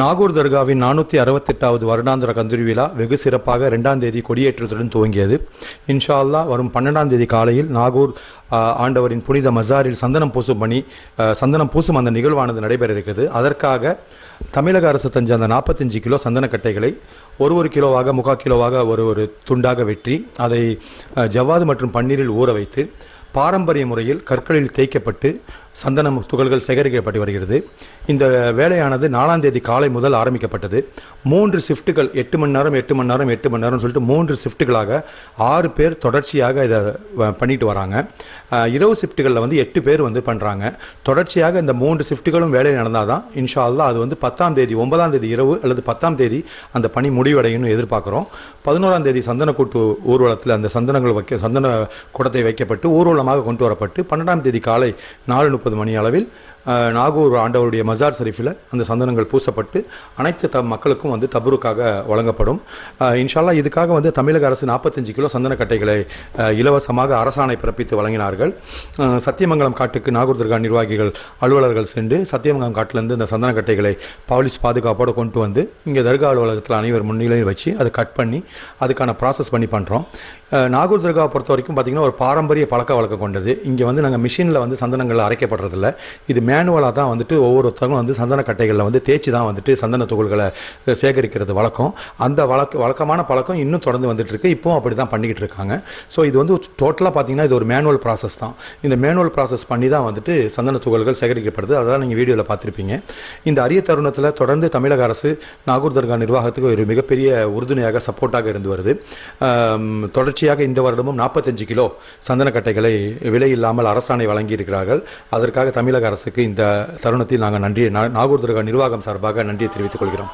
நாகூர் தர்காவின் நானூற்றி அறுபத்தெட்டாவது வருடாந்திர கந்தூரி விழா வெகு சிறப்பாக ரெண்டாம் தேதி கொடியேற்றத்துடன் துவங்கியது. இன்ஷா அல்லா வரும் பன்னெண்டாம் தேதி காலையில் நாகூர் ஆண்டவரின் புனித மசாரில் சந்தனம் பூசும் பணி சந்தனம் பூசும் அந்த நிகழ்வானது நடைபெற இருக்கிறது. அதற்காக தமிழக அரசு தஞ்ச அந்த நாற்பத்தஞ்சு கிலோ சந்தனக்கட்டைகளை ஒரு ஒரு கிலோவாக முக்கால் கிலோவாக ஒரு ஒரு துண்டாக வெற்றி அதை ஜவ்வாது மற்றும் பன்னீரில் ஊற வைத்து பாரம்பரிய முறையில் கற்களில் தேய்க்கப்பட்டு சந்தனம் துகள்கள் சேகரிக்கப்பட்டு வருகிறது. இந்த வேலையானது நாலாம் தேதி காலை முதல் ஆரம்பிக்கப்பட்டது. மூன்று ஷிஃப்ட்டுகள் எட்டு மணி நேரம் எட்டு மணி நேரம் எட்டு மணி நேரம் சொல்லிட்டு மூன்று ஷிஃப்ட்டுகளாக ஆறு பேர் தொடர்ச்சியாக இதை பண்ணிட்டு வராங்க. இரவு ஷிஃப்ட்டுகளில் வந்து எட்டு பேர் வந்து பண்ணுறாங்க தொடர்ச்சியாக இந்த மூன்று ஷிஃப்ட்டுகளும் வேலை நடந்தால் தான் இன்ஷா அது வந்து பத்தாம் தேதி ஒன்பதாம் தேதி இரவு அல்லது பத்தாம் தேதி அந்த பணி முடிவடையும்னு எதிர்பார்க்குறோம். பதினோராம் தேதி சந்தனக்கூட்டு ஊர்வலத்தில் அந்த சந்தனங்கள் வைக்க சந்தன குடத்தை வைக்கப்பட்டு ஊர்வலமாக கொண்டு வரப்பட்டு பன்னெண்டாம் தேதி காலை நாலு முப்பது மணி அளவில் நாகூர் ஆண்டவருடைய மசார் ஷரீஃபில் அந்த சந்தனங்கள் பூசப்பட்டு அனைத்து த மக்களுக்கும் வந்து தபருக்காக வழங்கப்படும். இன்ஷால்லா இதுக்காக வந்து தமிழக அரசு நாற்பத்தஞ்சு கிலோ சந்தனக்கட்டைகளை கட்டைகளை இலவசமாக அரசாணை பிறப்பித்து வழங்கினார்கள். சத்தியமங்கலம் காட்டுக்கு நாகூர் தர்கா நிர்வாகிகள் அலுவலர்கள் சென்று சத்தியமங்கலம் காட்டிலேருந்து இந்த சந்தனக்கட்டைகளை போலீஸ் பாதுகாப்போடு கொண்டு வந்து இங்கே தர்கா அலுவலகத்தில் அனைவர் முன்னிலையும் வச்சு அதை கட் பண்ணி அதுக்கான ப்ராசஸ் பண்ணி பண்ணுறோம் நாகூர் தர்காவை பொறுத்த வரைக்கும் பார்த்திங்கன்னா ஒரு பாரம்பரிய பழக்க வழக்கம் கொண்டது. இங்கே வந்து நாங்கள் மிஷினில் வந்து சந்தனங்கள் அரைக்கப்படுறதில்ல. இது மேனுவலாக தான் வந்துட்டு ஒவ்வொருத்தரும் வந்து சந்தன கட்டைகளில் வந்து தேய்ச்சி தான் வந்துட்டு சந்தன துகள்களை சேகரிக்கிறது வழக்கம். அந்த வழக்க வழக்கமான பழக்கம் இன்னும் தொடர்ந்து வந்துட்டு இருக்கு. இப்போவும் அப்படி தான் பண்ணிக்கிட்டு இருக்காங்க. ஸோ இது வந்து டோட்டலாக பார்த்தீங்கன்னா இது ஒரு மேனுவல் ப்ராசஸ் தான். இந்த மேனுவல் ப்ராசஸ் பண்ணி தான் வந்துட்டு சந்தன துகள்கள் சேகரிக்கப்படுது. அதான் நீங்கள் வீடியோவில் பார்த்துருப்பீங்க இந்த அரிய தருணத்தில் தொடர்ந்து தமிழக அரசு நாகூர் தர்கா நிர்வாகத்துக்கு ஒரு மிகப்பெரிய உறுதுணையாக சப்போர்ட்டாக இருந்து வருது. தொடர்ச்சியாக இந்த வருடமும் நாற்பத்தஞ்சு கிலோ சந்தனக்கட்டைகளை விலை இல்லாமல் அரசாணை வழங்கி இருக்கிறார்கள் அதற்காக தமிழக அரசுக்கு இந்த தருணத்தில் நாங்கள் நன்றி நா- நாகூர் தர்கா நிர்வாகம் சார்பாக நன்றியை தெரிவித்துக் கொள்கிறோம்.